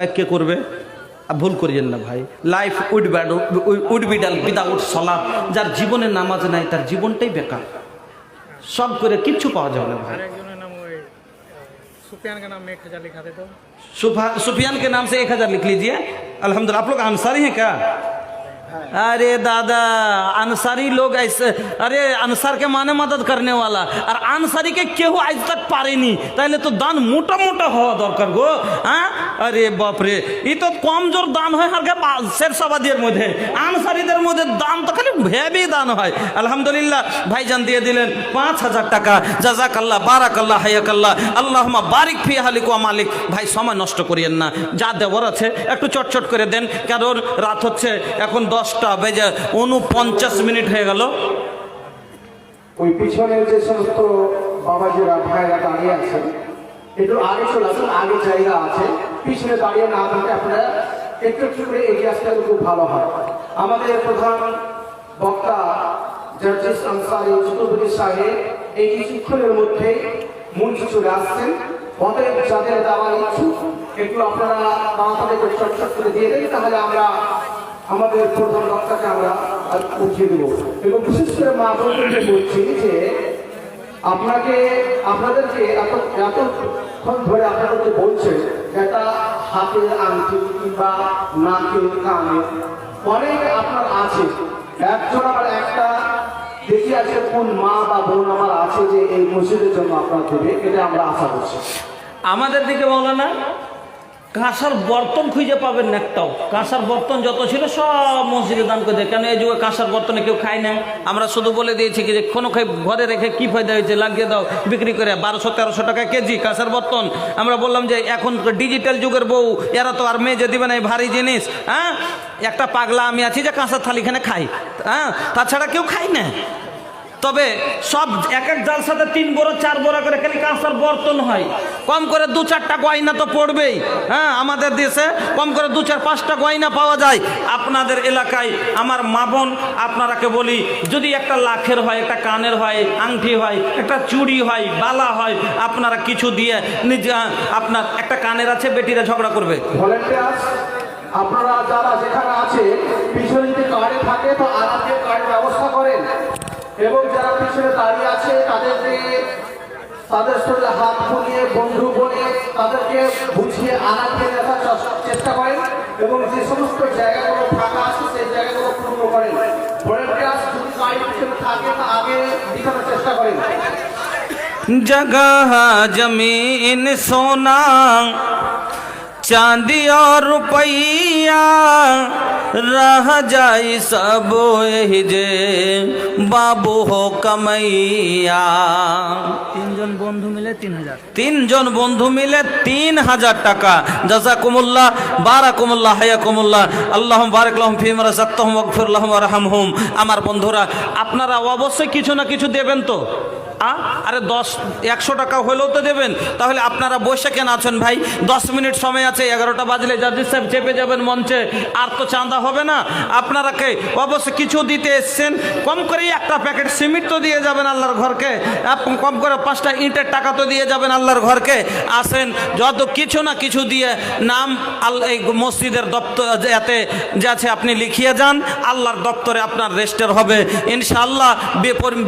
কে করবে আর ভুল করিয়েন না ভাই life would bad would be dull without সলাপ যার জীবনে নামাজ নাই তার জীবনটাই বেকার সব করে কিচ্ছু পাওয়া যাবে না ভাই একজনের নাম ওই सुफियान का नाम एक हजार लिखा थे तो सुफा- सुफियान के नाम से एक हजार लिख लीजिए अल्हम्दुलिल्लाह आप लोग अंसारी हैं क्या হ্যাঁ। আরে দাদা, আনসারি লোক আরে আনসারকে মানে के माने मदद करने वाला और अंसारी के केहू তাহলে তো দান মোটা মোটা হওয়া দরকার গো হ্যাঁ? আরে বাপরে, ই তো কমজোর দান হয় আর শেরশাবাদের মধ্যে। আনসারিদের মধ্যে দান তো খালি ভেবেই দান হয়। আলহামদুলিল্লাহ, ভাইজান দিয়ে দিলেন পাঁচ হাজার টাকা। জাজাক আল্লাহ বারাক আল্লাহ বারিক ফি হালিকুয়া মালিক। ভাই, সময় নষ্ট করিয়েন না। যা দেওয়ার আছে, একটু চটচট করে দেন। কারণ রাত হচ্ছে, এখন দশ দশটা বেজে উনপঞ্চাশ মিনিট হয়ে গেল। ওই পিছনে যে সমস্ত বাবাজিরা ভাইরা দাঁড়িয়ে আছেন, একটু আগে চলে আসুন, আগে জায়গা আছে, পিছনে দাঁড়িয়ে না থাকলে আপনারা একটু একটু করে এগিয়ে আসলে খুব ভালো হয়। আমাদের প্রধান বক্তা জার্জিস আনসারি চতুর্ভুজি সাহেব এই কিছুক্ষণের মধ্যে মঞ্চে চলে আসছেন। অতএব যাদের দেওয়ার ইচ্ছুক, একটু আপনারা তাড়াতাড়ি করে চটচট করে দিয়ে দেন, তাহলে আমরা আমাদের প্রধান বক্তাকে আমরা পৌঁছে দেবো। এবং বিশেষ করে মা বোনদেরকে বলছি যে, আপনাকে, আপনাদেরকে এত, এতক্ষণ ধরে আপনাদেরকে বলছে একটা হাতের আংটি কিংবা নাকের কানে অনেক আপনার আছে। একজন আবার একটা দেখি আছে কোন মা বা বোন আমার আছে যে এই মসজিদের জন্য আপনার দেবে, এটা আমরা আশা করছি। আমাদের দিকে বলে না। কাঁসার বর্তন খুঁজে পাবেন না একটাও। কাঁসার বর্তন যত ছিল সব মসজিদে দান করে দেয়। কেন এই যুগে কাঁসার বর্তনে কেউ খায় না? আমরা শুধু বলে দিয়েছি কি যে কোনো খাই ঘরে রেখে কি ফায়দা হয়েছে? লাগিয়ে দাও, বিক্রি করে। বারোশো, তেরোশো টাকা কেজি কাঁসার বর্তন। আমরা বললাম যে এখন ডিজিটাল যুগের বউ, এরা তো আর মেজে দিবে না, এই ভারী জিনিস হ্যাঁ? একটা পাগলা আমি আছি যে কাঁসার থালিখানে খাই হ্যাঁ? তাছাড়া কেউ খাই না। তবে সব এক এক জাল সাথে তিন বড়, চার বড় করে খালি কাঁসার বর্তন হয়। কম করে দু চারটা গয়না তো পড়বেই। হ্যাঁ আমাদের দেশে কম করে দু চার পাঁচটা গয়না পাওয়া যায়। আপনাদের এলাকায় আমার মা বোন, আপনারাকে বলি, যদি একটা লাখের হয়, একটা কানের হয়, আংটি হয়, একটা চুড়ি হয়, বালা হয়, আপনারা কিছু দিয়ে নিজে আপনার একটা কানের আছে, বেটিরা ঝগড়া করবে। আপনারা যারা যেখানে আছে পিছনে যদি কার্ডে থাকে, তো আরামকে কার্ডের ব্যবস্থা এবং যারা পিছনে দাঁড়িয়ে আছে তাদেরকে তাদের সাথে হাত বুলিয়ে বন্ধু বলে তাদেরকে বুঝিয়ে আনাকে দেখার চেষ্টা- চেষ্টা করেন এবং যে সমস্ত জায়গাগুলো ফাঁকা আছে সেই জায়গাগুলো পূর্ণ করেন ভলেন্টিয়ার্স যদি গাড়ি পিছনে থাকে তা আগে দেখানোর চেষ্টা করেন जगह जमीन सोना चांदी और रुपया रह जाई सब यही जे बाबू हो कमैया তিনজন বন্ধু মিলে তিন হাজার তিনজন বন্ধু মিলে তিন হাজার টাকা জাজাকুমুল্লাহ বারাকুমুল্লাহ হায়াকুমুল্লাহ আল্লাহ বারাকলাহম ফিম রাজাক্তাহম ওয়াগফিরলাহম ওয়ারহামহুম আমার বন্ধুরা আপনারা অবশ্যই কিছু না কিছু দেবেন তো আ? আরে দশ, একশো টাকা হলেও তো দেবেন। তাহলে আপনারা বসে কেন আছেন ভাই? দশ মিনিট সময় আছে, এগারোটা বাজলে জাজির সাহেব চেপে যাবেন মঞ্চে। আর তো চাঁদা হবে না। আপনারাকে অবশ্য কিছু দিতে এসছেন। কম করে একটা প্যাকেট সিমেন্ট তো দিয়ে যাবেন আল্লাহর ঘরকে। কম করে পাঁচটা ইটের টাকা তো দিয়ে যাবেন আল্লাহর ঘরকে। আসেন, যত কিছু না কিছু দিয়ে নাম আল্লাহ এই মসজিদের দপ্তর এতে যে আছে আপনি লিখিয়ে যান, আল্লাহর দপ্তরে আপনার রেস্টের হবে। ইনশাআল্লাহ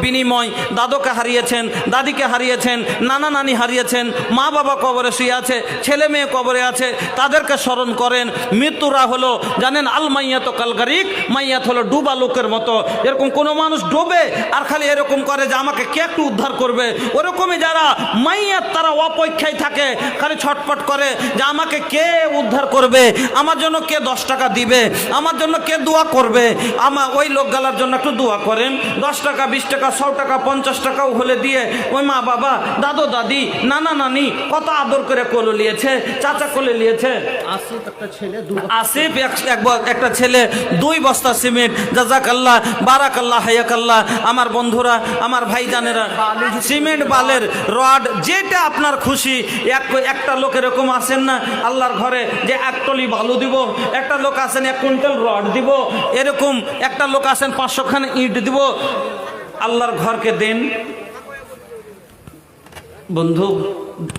বিনিময় দাদুকে হারিয়েছেন দাদিকে হারিয়েছেন, নানা নানি হারিয়েছেন, মা বাবা কবরে শুয়ে আছে, ছেলে মেয়ে কবরে আছে, তাদেরকে স্মরণ করেন, মৃত্যুরা হলো, জানেন, আল মাইয়াত কালগারিক মাইয়াত হলো ডুবা লোকের মতো। এরকম কোনো মানুষ ডোবে আর খালি এরকম করে যে আমাকে কে একটু উদ্ধার করবে? ওরকমই যারা মাইয়াত তারা অপেক্ষায় থাকে, খালি ছটপট করে যে আমাকে কে উদ্ধার করবে? আমার জন্য কে দশ টাকা দিবে? আমার জন্য কে দোয়া করবে? আমার ওই লোকগালার জন্য একটু দোয়া করেন। দশ টাকা, বিশ টাকা, শো টাকা, পঞ্চাশ টাকাও হলে দিয়ে ওই মা বাবা দাদু দাদি নানা নানি কত আদর করে কোলে নিয়েছে চাচা কোলে নিয়েছে। আসিফ একটা ছেলে আসিফ এক- এক একটা ছেলে দুই বস্তা সিমেন্ট জাজাক আল্লাহ বারাক আল্লাহ হায়াক আল্লাহ আমার বন্ধুরা আমার ভাইজানেরা সিমেন্ট বালের রড যেটা আপনার খুশি এক একটা লোক এরকম আসেন না আল্লাহর ঘরে যে এক টলি বালু দিব একটা লোক আসেন এক কুইন্টাল রড দিব এরকম একটা লোক আসেন পাঁচশো খান ইট দিব আল্লাহর ঘরকে দেন। বন্ধু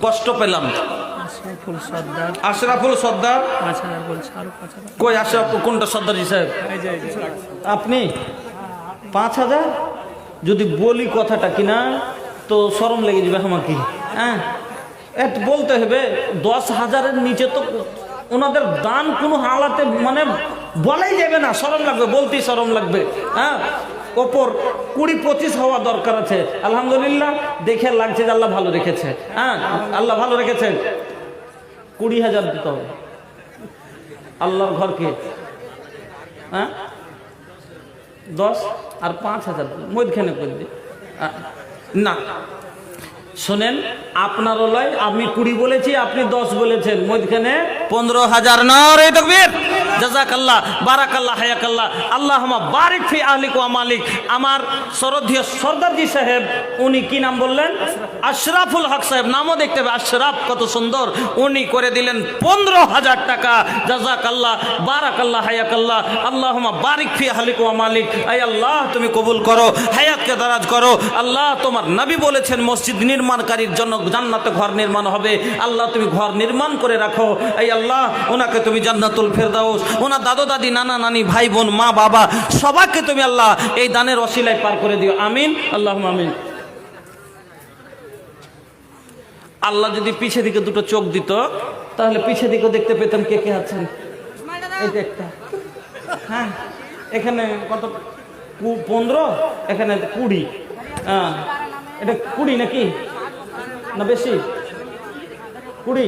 কষ্ট পেলাম। আশরাফুল সর্দার। কই আশরাফ কোনটা সর্দার সাহেব। আপনি? পাঁচ হাজার? যদি বলি কথাটা কিনা তো সরম লেগে যাবে আমাকে। হ্যাঁ? এত বলতে হবে দশ হাজারের নিচে তো ওনাদের দান কোনো হালাতে মানে বলাই যাবে না। সরম লাগবে বলতেই সরম লাগবে। হ্যাঁ? ওপর কুড়ি, পঁচিশ হওয়া দরকার আছে। আলহামদুলিল্লাহ, দেখে লাগছে যে আল্লাহ ভালো রেখেছে। হ্যাঁ আল্লাহ ভালো রেখেছেন। কুড়ি হাজার দিতে হবে। আল্লাহর ঘরকে। হ্যাঁ? দশ আর পাঁচ হাজার। মধ্যখানে করে দিই। না। শোনেন আপনার লয়, আমি কুড়ি বলেছি, আপনি দশ বলেছেন। মধ্যখানে পনেরো হাজার না রে তকবীর? জাজাকাল্লাহ, বারাকাল্লাহ, হায়াকাল্লাহ। আল্লাহ বারিক ফি আহলিক মালিক। আমার সরধীয় সর্দারজি সাহেব, উনি কি নাম বললেন? আশরাফুল হক সাহেব, নামও দেখতে হবে, আশরাফ কত সুন্দর। উনি করে দিলেন পনেরো হাজার টাকা। জাজাকাল্লাহ, বারাকাল্লাহ, হায়াকাল্লাহ। আল্লাহ বারিক ফি আহলিক মালিক। আই আল্লাহ, তুমি কবুল করো, হায়াতকে দারাজ করো। আল্লাহ তোমার নবী বলেছেন, মসজিদ নির্মাণকারীর জন্য জান্নাতে ঘর নির্মাণ হবে। আল্লাহ, তুমি ঘর নির্মাণ করে রাখো। এই আল্লাহ, ওনাকে তুমি জান্নাতুল ফেরদাউস, ওনার দাদু দাদি নানা নানি ভাই বোন মা, বাবা, সবাইকে তুমি আল্লাহ এই দানের অশিলায় পার করে দিও। আমিন আল্লাহ আমিন। আল্লাহ যদি পিছে দিকে দুটো চোখ দিত, তাহলে পিছে দিকে দেখতে পেতাম কে কে আছেন। হ্যাঁ এখানে কত? পনেরো? এখানে কুড়ি। হ্যাঁ এটা কুড়ি নাকি? না বেশি? কুড়ি?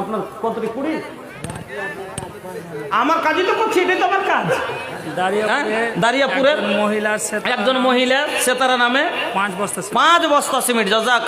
আপনার কতটি কুড়ি? আমার কাজই তো করছি এটাই তো আমার কাজ। দারিয়াপুরের মহিলা মহিলার সাথে একজন মহিলা সেতারা নামে পাঁচ বস্তা পাঁচ বস্তা সিমেন্ট জাজাক